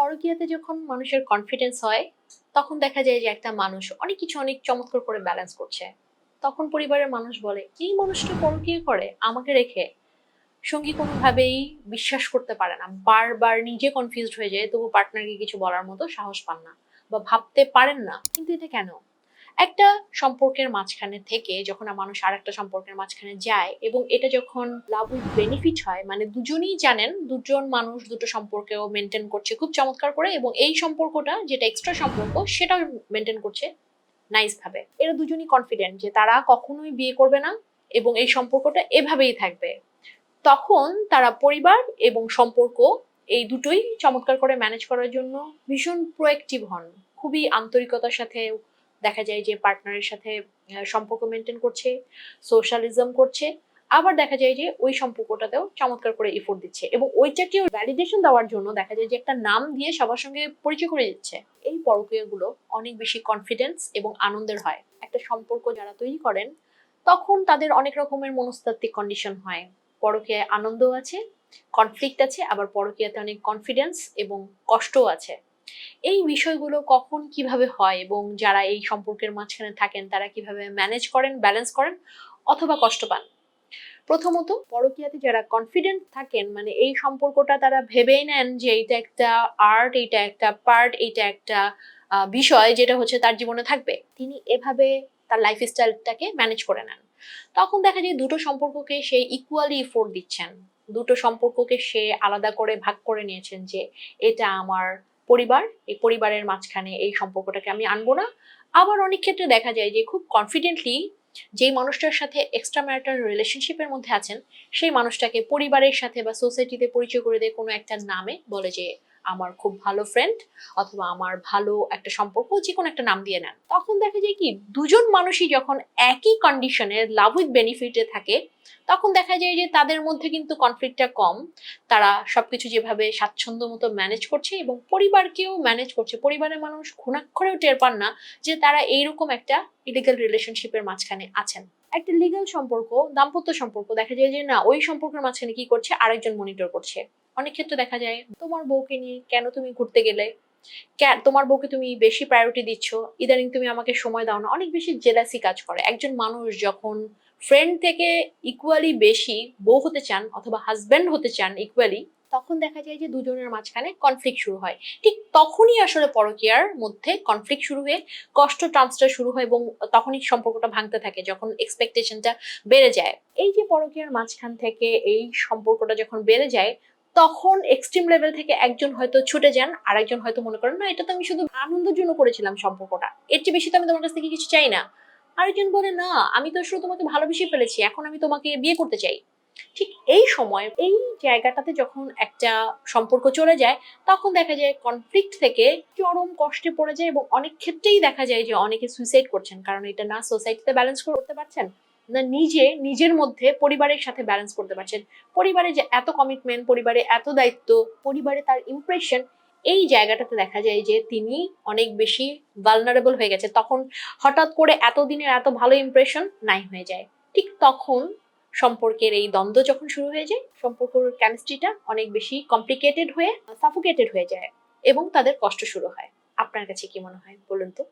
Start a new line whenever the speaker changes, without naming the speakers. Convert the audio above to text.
পরকীয়াতে যখন মানুষের কনফিডেন্স হয়, তখন দেখা যায় যে একটা মানুষ অনেক কিছু অনেক চমৎকার করে ব্যালেন্স করছে। তখন পরিবারের মানুষ বলে, এই মানুষটা পরকীয়া করে, আমাকে রেখে সঙ্গী কোনোভাবেই বিশ্বাস করতে পারে না। বারবার নিজে কনফিউজড হয়ে যায়, তবু পার্টনারকে কিছু বলার মতো সাহস পান না বা ভাবতে পারেন না। কিন্তু এটা কেন? একটা সম্পর্কের মাঝখানে থেকে যখন মানুষ আর একটা সম্পর্কের মাঝখানে যায় এবং এটা যখন লাভ উইথ বেনিফিট হয় মানে দুজনেই জানেন দুজন মানুষ দুটো সম্পর্কেও মেনটেন করছে খুব চমৎকার করে এবং এই সম্পর্কটা যেটা এক্সট্রা সম্পর্ক সেটাও মেনটেন করছে নাইস ভাবে। এরা দুজনই কনফিডেন্ট যে তারা কখনোই বিয়ে করবে না এবং এই সম্পর্কটা এভাবেই থাকবে। তখন তারা পরিবার এবং সম্পর্ক এই দুটোই চমৎকার করে ম্যানেজ করার জন্য ভীষণ প্রোয়েক্টিভ হন, খুবই আন্তরিকতার সাথে দেখা যায় যে পার্টনারের সাথে সম্পর্ক মেনটেন করছে সোশ্যালিজম করছে, আবার দেখা যায় যে ওই সম্পর্কটাতেও চমৎকার করে এফোর্ট দিচ্ছে এবং ওইটাকেও ভ্যালিডেশন দেওয়ার জন্য দেখা যায় যে একটা নাম দিয়ে সবার সঙ্গে পরিচয় করে দিচ্ছে। এই পরকীয়াগুলো অনেক বেশি কনফিডেন্স এবং আনন্দের হয়। একটা সম্পর্ক যারা তৈরি করেন, তখন তাদের অনেক রকমের মনস্তাত্ত্বিক কন্ডিশন হয়। পরকীয়ায় আনন্দ আছে কনফ্লিক্ট আছে, আবার পরকীয়াতে অনেক কনফিডেন্স এবং কষ্টও আছে। এই বিষয়গুলো কখন কীভাবে হয় এবং যারা এই সম্পর্কের মাঝখানে থাকেন, তারা কীভাবে ম্যানেজ করেন ব্যালেন্স করেন অথবা কষ্ট পান? প্রথমত পরকীয়াতে যারা কনফিডেন্ট থাকেন মানে এই সম্পর্কটা তারা ভেবেই নেন যে এইটা একটা আর্ট এইটা একটা পার্ট এইটা একটা বিষয় যেটা হচ্ছে তার জীবনে থাকবে। তিনি এভাবে তার লাইফ স্টাইলটাকে ম্যানেজ করে নেন। তখন দেখা যায় দুটো সম্পর্ককে সে ইকুয়ালি ইফোর্ট দিচ্ছেন। দুটো সম্পর্ককে সে আলাদা করে ভাগ করে নিয়েছেন যে এটা আমার পরিবার, এই পরিবারের মাঝখানে এই সম্পর্কটাকে আমি আনব না। আবার অনেক ক্ষেত্রে দেখা যায় যে খুব কনফিডেন্টলি যেই মানুষটার সাথে এক্সট্রা ম্যারিটাল রিলেশনশিপের মধ্যে আছেন, সেই মানুষটাকে পরিবারের সাথে বা সোসাইটিতে পরিচয় করে দেয় কোনো একটা নামে বলে যে আমার খুব ভালো ফ্রেন্ড অথবা আমার ভালো একটা সম্পর্ক যে কোনো একটা নাম দিয়ে নেন। তখন দেখা যায় কি, দুজন মানুষই যখন একই কন্ডিশনে লাভ উইথ বেনিফিটে থাকে, তখন দেখা যায় যে তাদের মধ্যে কিন্তু কনফ্লিক্টটা কম। তারা সবকিছু যেভাবে স্বাচ্ছন্দ্য মতো ম্যানেজ করছে এবং পরিবারকেও ম্যানেজ করছে। পরিবারের মানুষ ঘুণাক্ষরেও টের পান না যে তারা এইরকম একটা ইলিগাল রিলেশনশিপের মাঝখানে আছেন। একটা লিগাল সম্পর্ক, দাম্পত্য সম্পর্ক, দেখা যায় যে না, ওই সম্পর্কের মাঝখানে কি করছে? আরেকজন মনিটর করছে। অনেক ক্ষেত্রে দেখা যায়, তোমার বউকে নিয়ে কেন তুমি ঘুরতে গেলে? তোমার বউকে তুমি বেশি প্রায়োরিটি দিচ্ছ? ইদানিং তুমি আমাকে সময় দাও না। অনেক বেশি জেলাসি কাজ করে। একজন মানুষ যখন ফ্রেন্ড থেকে ইকুয়ালি বেশি বউ হতে চান অথবা হাজব্যান্ড হতে চান ইকুয়ালি তখন দেখা যায় যে দুজনের মাঝখানে কনফ্লিক্ট শুরু হয়। ঠিক তখনই আসলে পরকীয়ার মধ্যে কনফ্লিক্ট শুরু হয়ে কষ্ট ট্রান্সফার শুরু হয় এবং তখনই সম্পর্কটা ভাঙতে থাকে যখন এক্সপেকটেশনটা বেড়ে যায়। এই যে পরকীয়ার মাঝখান থেকে এই সম্পর্কটা যখন বেড়ে যায় তখন এক্সট্রিম লেভেল থেকে একজন হয়তো ছুটে যান আর একজন হয়তো মনে করেন, না, এটা তো আমি শুধু আনন্দের জন্য করেছিলাম সম্পর্কটা। এর চেয়ে বেশি তো আমি তোমার কাছ থেকে কিছু চাই না। আরেকজন বলে, না, আমি তো শুধু তোমাকে ভালোবেসে ফেলেছি, এখন আমি তোমাকে বিয়ে করতে চাই। ঠিক এই সময়, এই জায়গাটাতে যখন একটা সম্পর্ক চলে যায়, তখন দেখা যায় কনফ্লিক্ট থেকে চরম কষ্টে পড়ে যায় এবং অনেক ক্ষেত্রেই দেখা যায় যে অনেকে সুইসাইড করছেন। কারণ এটা না সোসাইটিতে ব্যালেন্স করতে পারছেন। না নিজে, নিজের মধ্যে পরিবারের সাথে ব্যালেন্স করতে পারছেন। পরিবারে যে এত কমিটমেন্ট পরিবারে এত দায়িত্ব, পরিবারে তার ইমপ্রেশন এই জায়গাটাতে দেখা যায় যে তিনি অনেক বেশি ভালনারেবল হয়ে গেছে। তখন হঠাৎ করে এতদিনের এত ভালো ইমপ্রেশন নাই হয়ে যায়। ঠিক তখন সম্পর্কের এই দ্বন্দ্ব যখন শুরু হয়ে যায়, সম্পর্কের কেমিস্ট্রিটা অনেক বেশি কমপ্লিকেটেড হয়ে সাফোকেটেড হয়ে যায় এবং তাদের কষ্ট শুরু হয়। আপনার কাছে কি মনে হয়? বলুন তো।